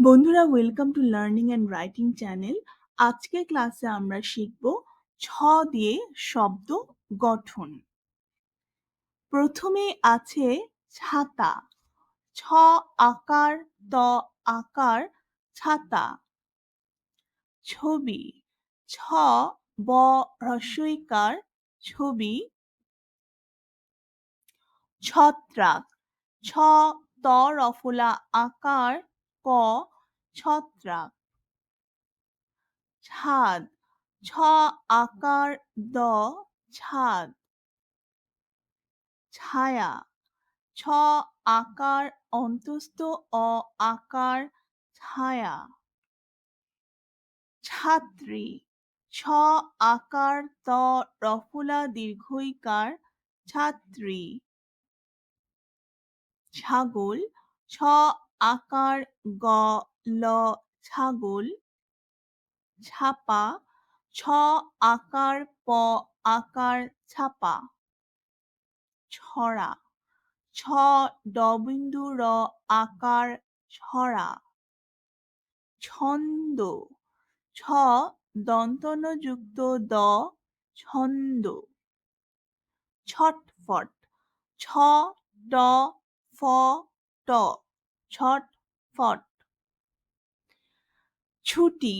বন্ধুরা welcome to learning and writing channel আজকের ক্লাসে আমরা শিখব ছ দিয়ে শব্দ গঠন। প্রথমে আছে ছাতা। ছ আকার, ত আকার, ছাতা। ছবি। ছ ব হ্রস্বইকার ছবি। ছত্রাক। ছ ত রফলা আকার ক, ছত্রাক। ছাদ ছ আকার, দ, ছাদ। ছায়া, ছ, আকার, অন্তস্থ, অ, আকার, ছায়া। ছাত্রী, ছ, আকার, ত, রফলা, দীর্ঘইকার ছাত্রী। ছাগল, ছ আকার, গ, ল, ছাগল, ছাপা, ছ, আকার, প, আকার, ছাপা। ছড়া, ছ ডবিন্দু র, আকার, ছড়া। ছন্দ, ছ, দন্তনযুক্ত, দ, ছন্দ। ছটফট, ছ ট ফ, ট। ছটফট। ছুটি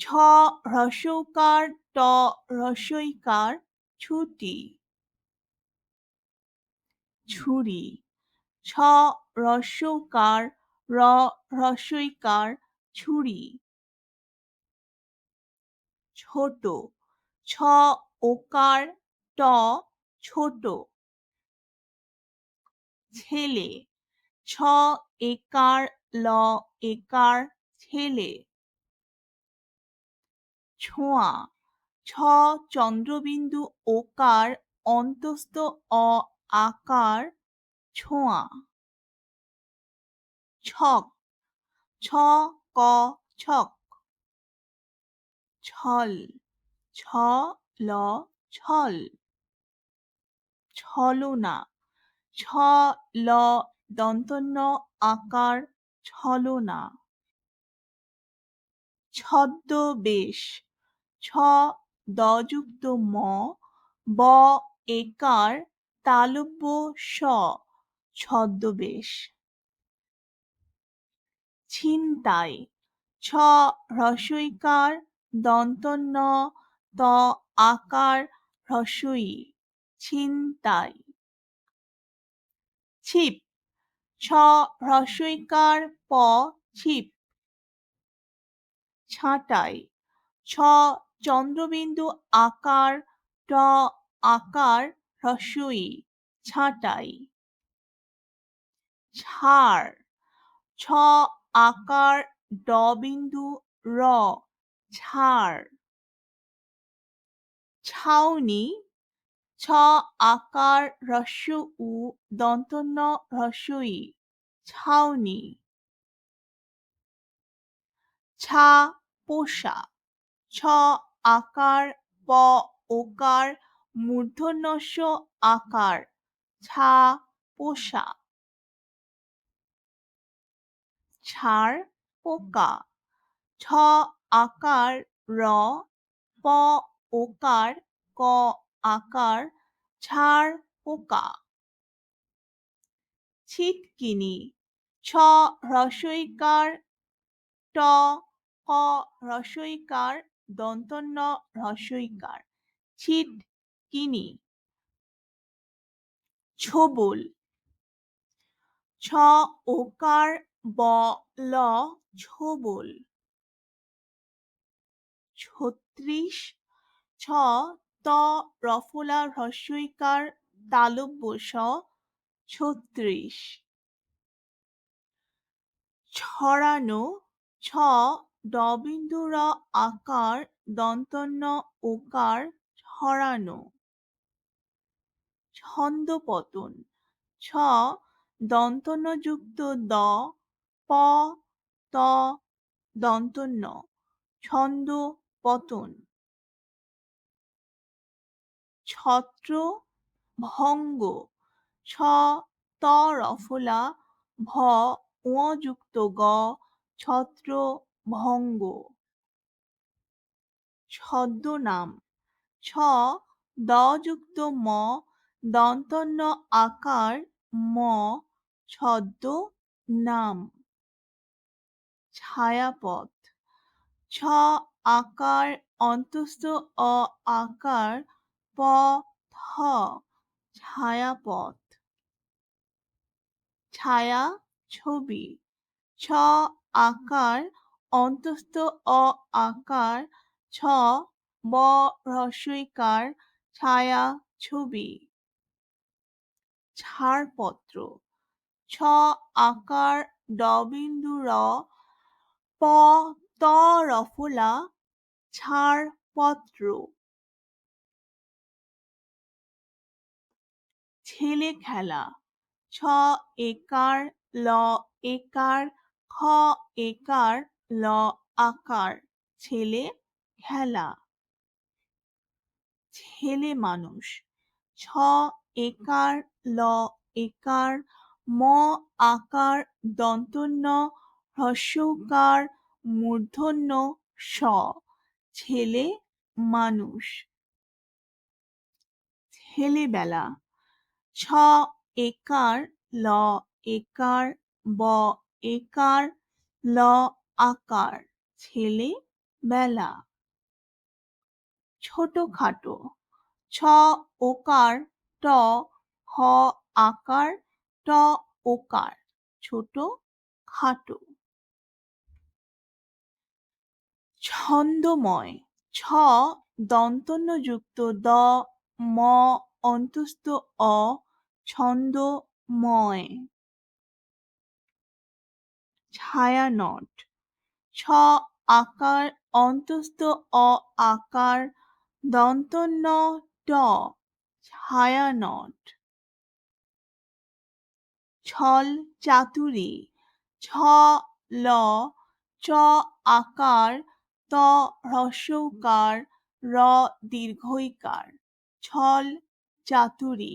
ছ হ্রস্বকার ট হ্রস্বইকার ছুটি। ছুরি ছ হ্রস্বকার র হ্রস্বইকার ছুরি। ছোট ছ ওকার ট, ছোট। ছেলে ছ একার ল, একার ছেলে। ছোঁয়া, ছ, চন্দ্রবিন্দু ওকার অন্তস্থ অ, আকার ছোঁয়া। ছক, ছ, ক, ছক। ছল, ছ, ল, ছল। ছলনা, ছ, ল দন্তন্য আকার ছলনা। ছদ্মবেশ, ছ দযুক্ত ম, ব একার তালব্য স, ছদ্মবেশ। ছিনতাই, ছ হ্রস্বইকার দন্তন্য, ত আকার হ্রস্বই ছিনতাই। ছিপ ছ হ্রস্বইকার প ছিপ। ছাঁটাই। ছ চন্দ্রবিন্দু আকার, ট আকার হ্রস্বই ছাঁটাই। ছাড়। ছ আকার, ড বিন্দু, র। ছাড়। ছাউনি ছ আকার উ দন্তন্য ছাউনি। ছা পোষা, ছ আকার প ওকার মূর্ধন্যস্য আকার, ছা পোষা। ছাড় পোকা, ছ আকার র, প ওকার ক আকার ছাড় পোকা। ছিটকিনি ছ হ্রস্বইকার ট ক হ্রস্বইকার দন্তন্য হ্রস্বইকার ছিট কিনি। ছোবল। ছ ওকার ব ল ছোবল। ছত্রিশ, ছ ত রফলা হ্রস্বইকার তালব্য স ছত্রিশ। ছড়ানো ছ ডবিন্দু র আকার দন্তন্য ওকার ছড়ানো। ছন্দপতন ছ দন্তন্যযুক্ত দ প ত দন্তন্য ছন্দ পতন ছত্র ভঙ্গ। ছ ত রফলা ভ ও যুক্ত গ ছত্রভঙ্গ ছদ্মনাম। ছ দ যুক্ত ম দন্তন্য আকার ম ছদ্ম নাম ছায়াপথ। ছ আকার অন্তস্থ অ আকার প থ ছায়াপথ ছায়া ছবি ছ আকার অন্তস্থ অ আকার ছ ব হ্রস্বইকার ছায়া ছবি ছাড়পত্র। ছ আকার ডবিন্দু প ত রফলা ছাড়পত্র। ছেলে খেলা। ছ একার, ল একার, খ একার, ল আকার। ছেলে, খেলা। ছেলে মানুষ। ছ একার, ল একার, ম আকার, দন্তন্য, হ্রস্বকার, মূর্ধন্য স ছেলে, মানুষ। ছেলেবেলা। ছ একার, ল একার, ব একার, ল আকার, ছেলে, বেলা। ছোটখাটো, ছ ওকার, ট হ আকার, ট ওকার ছোট খাটো ছন্দময়, ছ দন্তন্যযুক্ত, দ, ম, অন্তস্থ, অ ছন্দময়। ছায়ানট ছ আকার অন্তস্থ অ আকার দন্তন্য ট ছায়ানট ছল চাতুরি। ছ ল চ আকার ত হ্রস্বকার র দীর্ঘইকার। ছল চাতুরি।